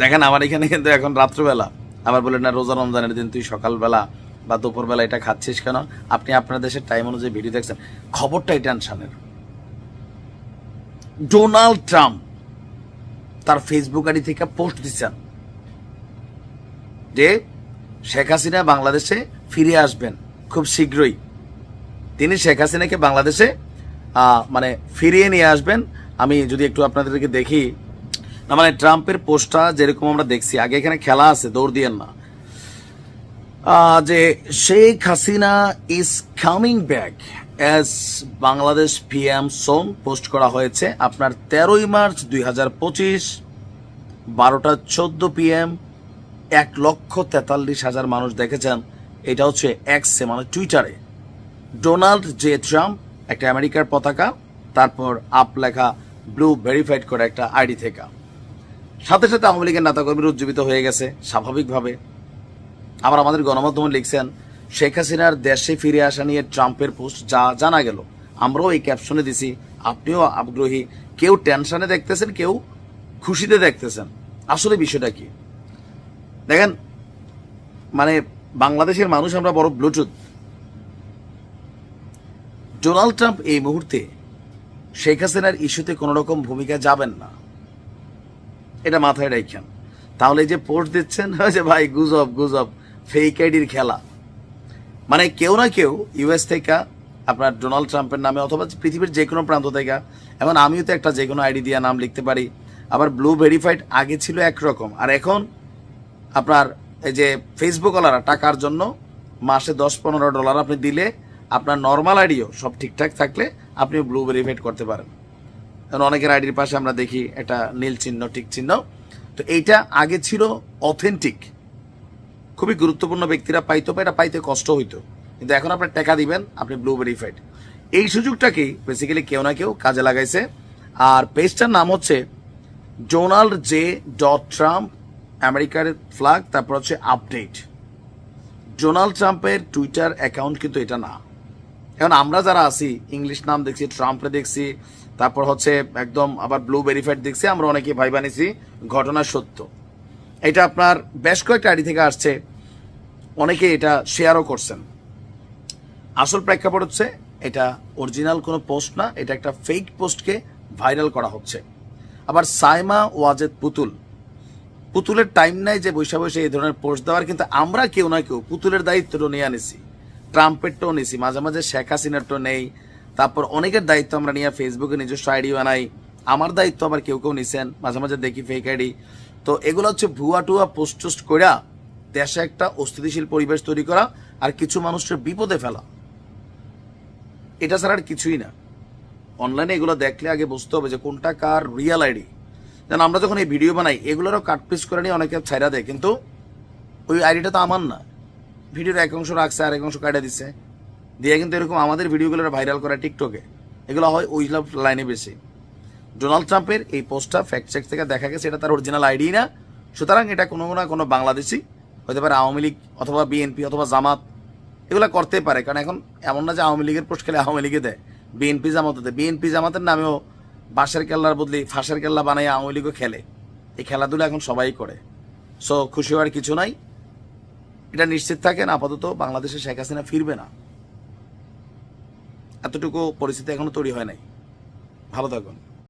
দেখেন আমার এখানে কিন্তু এখন রাত্রবেলা। আবার বলেন না, রোজা রমজানের দিন, তুই সকালবেলা বা দুপুরবেলা এটা খাচ্ছিস কেন? আপনি আপনার দেশের টাইম অনুযায়ী ভিডিও দেখছেন। খবরটাই টেনশনের ডোনাল্ড ট্রাম্প তার ফেসবুক আইডি থেকে পোস্ট দিচ্ছেন যে শেখ হাসিনা বাংলাদেশে ফিরে আসবেন খুব শীঘ্রই। তিনি শেখ হাসিনাকে বাংলাদেশে মানে ফিরিয়ে নিয়ে আসবেন। আমি যদি একটু আপনাদেরকে দেখি না মানে ট্রাম্পের পোস্টটা যেরকম আমরা দেখছি, আগে এখানে খেলা আছে, দৌড় দিয়েন না। যে Sheikh Hasina is coming back as Bangladesh PM Som post করা হয়েছে। আপনার তেরোই মার্চ দুই হাজার পঁচিশ, বারোটা চোদ্দ পিএম এক লক্ষ তেতাল্লিশ হাজার মানুষ দেখেছেন। এটা হচ্ছে এক্সে মানে টুইটারে ডোনাল্ড জে ট্রাম্প, একটা আমেরিকার পতাকা, তারপর আপ লেখা ব্লু ভেরিফাইড করে একটা আইডি থেকে। সাথে সাথে আওয়ামী লীগের নেতাকর্মীরা উজ্জীবিত হয়ে গেছে, স্বাভাবিকভাবে। আবার আমাদের গণমাধ্যমে লিখছেন, শেখ হাসিনার দেশে ফিরে আসা নিয়ে ট্রাম্পের পোস্ট যা জানা গেল। আমরাও এই ক্যাপশনে দিছি, আপনিও আগ্রহী। কেউ টেনশনে দেখতেছেন, কেউ খুশিতে দেখতেছেন। আসলে বিষয়টা কি? দেখেন মানে বাংলাদেশের মানুষ আমরা বড় ব্লুটুথ ডোনাল্ড ট্রাম্প এই মুহূর্তে শেখ হাসিনার ইস্যুতে কোনো রকম ভূমিকা যাবেন না। এটা মাথায় রাখেন তাহলে যে পোস্ট দিচ্ছেন যে ভাই গুজব গুজব ফেক আইডির খেলা। মানে কেউ না কেউ ইউএস থেকে আপনার ডোনাল্ড ট্রাম্পের নামে অথবা পৃথিবীর যে কোনো প্রান্ত থেকে এখন আমিও তো একটা যে কোনো আইডি দিয়ে নাম লিখতে পারি, আবার ব্লু ভেরিফাইড আগে ছিল একরকম। আর এখন আপনার এই যে ফেসবুকওয়ালারা টাকার জন্য মাসে দশ পনেরো ডলার আপনি দিলে আপনার নর্মাল আইডিও সব ঠিকঠাক থাকলে আপনি ব্লু ভেরিফাইড করতে পারেন। কারণ অনেকের আইডির পাশে আমরা দেখি একটা নীল চিহ্ন টিক চিহ্ন। তো এইটা আগে ছিল অথেন্টিক খুবই গুরুত্বপূর্ণ ব্যক্তিরা পাইতো বা এটা পাইতে কষ্ট হইতো। কিন্তু এখন আপনার টাকা দিবেন, আপনি ব্লু ভেরিফাইড এই সুযোগটাকেই বেসিক্যালি কেউ না কেউ কাজে লাগাইছে। আর পেজটার নাম হচ্ছে ডোনাল্ড জে ডট ট্রাম্প আমেরিকার ফ্ল্যাগ তারপর হচ্ছে আপডেট ডোনাল্ড ট্রাম্পের টুইটার অ্যাকাউন্ট কিন্তু এটা না। এখন আমরা যারা আছি ইংলিশ নাম দেখছি ট্রাম্পে দেখছি, তারপর হচ্ছে একদম আবার ব্লু ভেরিফাইড দেখছি, আমরা অনেকে ভাই বানিয়েছি, ঘটনা সত্য। এটা আপনার বেশ কয়েকটা আইডি থেকে আসছে, অনেকে এটা শেয়ারও করছেন। আসল প্রেক্ষাপট হচ্ছে, এটা অরিজিনাল কোনো পোস্ট না, এটা একটা ফেক পোস্টকে ভাইরাল করা হচ্ছে। আবার সাইমা ওয়াজেদ পুতুল। পুতুলের টাইম নাই যে বৈশা বসে এই ধরনের পোস্ট দেওয়ার, কিন্তু আমরা কেউ না কেউ পুতুলের দায়িত্বটা নিয়ে আনিছি। ট্রাম্পেরটাও নিছি মাঝে মাঝে শেখ হাসিনারটাও নেই। তারপর অনেকের দায়িত্ব আমরা নিয়ে ফেসবুকে নিজস্ব আইডি বানাই আমার দায়িত্ব আবার কেউ কেউ নিছেন, মাঝে মাঝে দেখি ফেক আইডি তো এগুলো হচ্ছে ভুয়া টুয়া পোস্ট টোস্ট করা দেশে একটা অস্থিতিশীল পরিবেশ তৈরি করা আর কিছু মানুষের বিপদে ফেলা। এটা ছাড়া আর কিছুই না। অনলাইনে এগুলো দেখলে আগে বুঝতে হবে যে কোনটা কার রিয়েল আইডি যেন আমরা যখন এই ভিডিও বানাই, এগুলোরও কাট পিস করে নিয়ে অনেকে ছাইরা দেয়, কিন্তু ওই আইডিটা তো আমার না। ভিডিওর এক অংশ রাখছে আর এক অংশ কাটা দিচ্ছে দিয়ে কিন্তু এরকম আমাদের ভিডিওগুলো ভাইরাল করা টিকটকে এগুলো হয় ওই লাইনে বেশি। ডোনাল্ড ট্রাম্পের এই পোস্টটা ফ্যাক্ট চেক থেকে দেখা গেছে, এটা তার অরিজিনাল আইডি না। সুতরাং এটা কোনো না কোনো বাংলাদেশি, হতে পারে আওয়ামী লীগ অথবা বিএনপি অথবা জামাত। এগুলো করতে পারে, কারণ এখন এমন না যে আওয়ামী লীগের পোস্ট খেলে আওয়ামী লীগে দেয়। বিএনপি জামাত দেয়। বিএনপি জামাতের নামেও বাঁশের কেল্লার বদলে ফাঁসের কেল্লা বানাই আওয়ামী লীগও খেলে। এই খেলাধুলা এখন সবাই করে। সো খুশি হওয়ার কিছু নাই। এটা নিশ্চিত থাকেন আপাতত বাংলাদেশে শেখ হাসিনা ফিরবে না। এতটুকু পরিস্থিতি এখনও তৈরি হয় নাই। ভালো থাকুন